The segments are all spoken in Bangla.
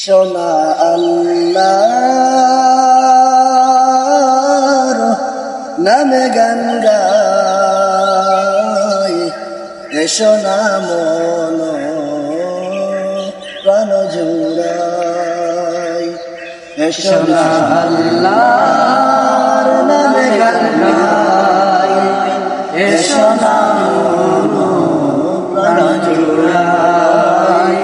সোনা আল্লাহর নামে গান গাই। এসো না মন, প্রাণ জুড়াই। এসো না নামে গান গাই। মন, প্রাণ জুড়াই।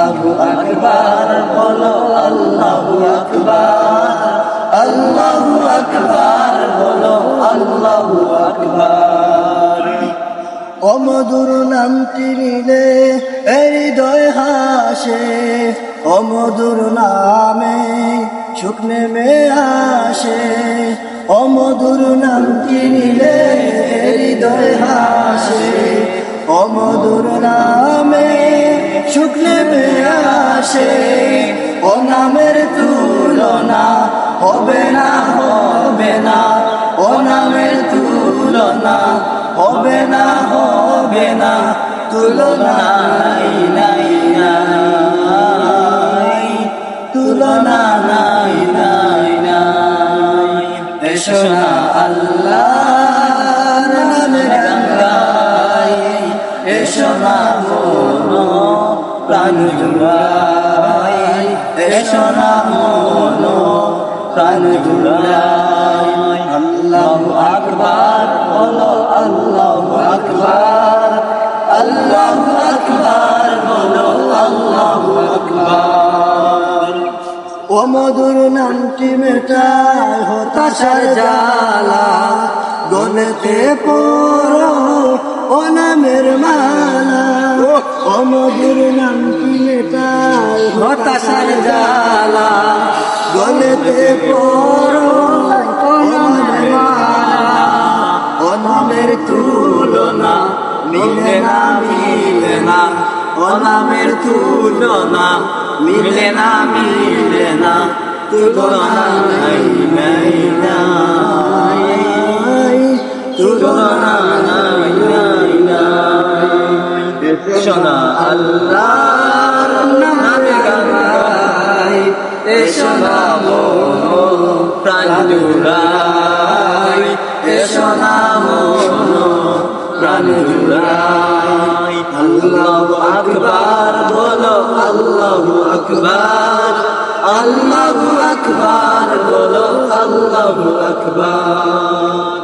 আল্লাহু আকবার, বলো আল্লাহু আকবার আল্লাহু আকবার, বলো আল্লাহু আকবার। নিলে এই হৃদয় হাসে অমধুর নামে সুখ নেমে আসে। অমধুর নামটি নিলে হৃদয় হাসে অমধুর নামে নেমে আসে, ও নামের তুলনা হবে না হবে না। ও নামের তুলনা হবে না হবে না। তুলনা নাই তুলনা নাই নাই। নাই এসো না গান এসো না প্রাণ জুড়াই, এসো না মন প্রাণ জুড়াই। আল্লাহু মধুর নামটি মেটায় হতাশার জ্বালা গলেতে পড়ো নামের মালা। ও। মধুর নামটি মেটায় হতাশার জ্বালা। গলেতে পড়ো ও মালা। ও নামের তুলনা মিলে না মিলে না। ও নামের তুলনা মিলে না মিলে না। তুলনা নাই। শোনা আল্লাহর নামে গান গাই এসো না মন, প্রাণ জুড়াই এসো না মন, প্রাণ জুড়াই। আল্লাহু আকবার, বলো আল্লাহু আকবার আল্লাহু আকবার, বলো আল্লাহু আকবার।